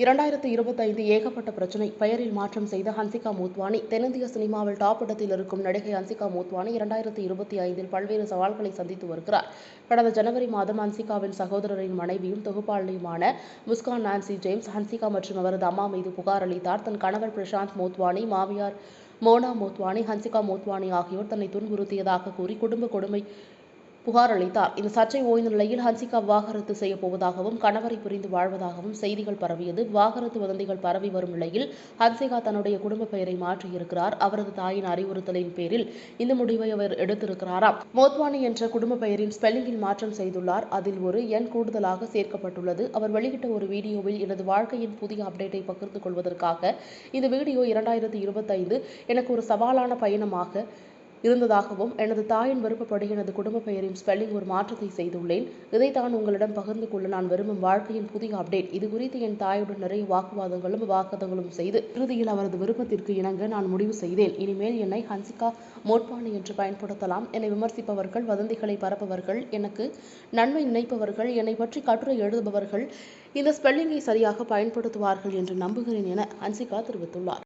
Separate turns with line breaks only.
இரண்டாயிரத்தி இருபத்தைந்து ஏகப்பட்ட பிரச்சனை. பெயரில் மாற்றம் செய்த ஹன்சிகா மோத்வானி. தென்னிந்திய சினிமாவில் டாப் இடத்தில் இருக்கும் நடிகை ஹன்சிகா மோத்வானி இரண்டாயிரத்தி இருபத்தி ஐந்தில் பல்வேறு சவால்களை சந்தித்து வருகிறார். கடந்த ஜனவரி மாதம் ஹன்சிகாவின் சகோதரரின் மனைவியும் தொகுப்பாளியுமான முஸ்கான் நான்சி ஜேம்ஸ் ஹன்சிகா மற்றும் அவரது அம்மா மீது புகார் அளித்தார். தன் கணவர் பிரசாந்த் மோத்வானி மாமியார் மோனா மோத்வானி ஹன்சிகா மோத்வானி ஆகியோர் தன்னை துன்புறுத்தியதாக கூறி குடும்ப கொடுமை புகார் அளித்தார். இந்த சர்ச்சை ஓய்ந்த நிலையில் ஹன்சிகா விவாகரத்து செய்யப்போவதாகவும் கணவரை பிரிந்து வாழ்வதாகவும் செய்திகள் பரவியது. விவாகரத்து வதந்திகள் பரவி வரும் நிலையில் ஹன்சிகா தன்னுடைய குடும்ப பெயரை மாற்றியிருக்கிறார். அவரது தாயின் அறிவுறுத்தலின் பேரில் இந்த முடிவை அவர் எடுத்திருக்கிறாராம் மோத்வானி என்ற குடும்ப பெயரின் ஸ்பெல்லிங்கில் மாற்றம் செய்துள்ளார். அதில் ஒரு எண் கூடுதலாக சேர்க்கப்பட்டுள்ளது. அவர் வெளியிட்ட ஒரு வீடியோவில் எனது வாழ்க்கையின் புதிய அப்டேட்டை பகிர்ந்து கொள்வதற்காக இந்த வீடியோ இரண்டாயிரத்தி இருபத்தைந்து எனக்கு ஒரு சவாலான பயணமாக இருந்ததாகவும் எனது தாயின் விருப்பப்படி எனது குடும்ப பெயரின் ஸ்பெல்லிங் ஒரு மாற்றத்தை செய்துள்ளேன். இதைத்தான் உங்களிடம் பகிர்ந்து கொள்ள நான் விரும்பும் வாழ்க்கையின் புதிய அப்டேட். இது குறித்து என் தாயுடன் நிறைய வாக்குவாதங்களும் விவாதங்களும் செய்து இறுதியில் அவரது விருப்பத்திற்கு இணங்க நான் முடிவு செய்தேன். இனிமேல் என்னை ஹன்சிகா மோட்பானி என்று பயன்படுத்தலாம். என்னை விமர்சிப்பவர்கள் வதந்திகளை பரப்பவர்கள் எனக்கு நன்மை நினைப்பவர்கள் என்னை பற்றி கட்டுரை எழுதுபவர்கள் இந்த ஸ்பெல்லிங்கை சரியாக பயன்படுத்துவார்கள் என்று நம்புகிறேன் என ஹன்சிகா தெரிவித்துள்ளார்.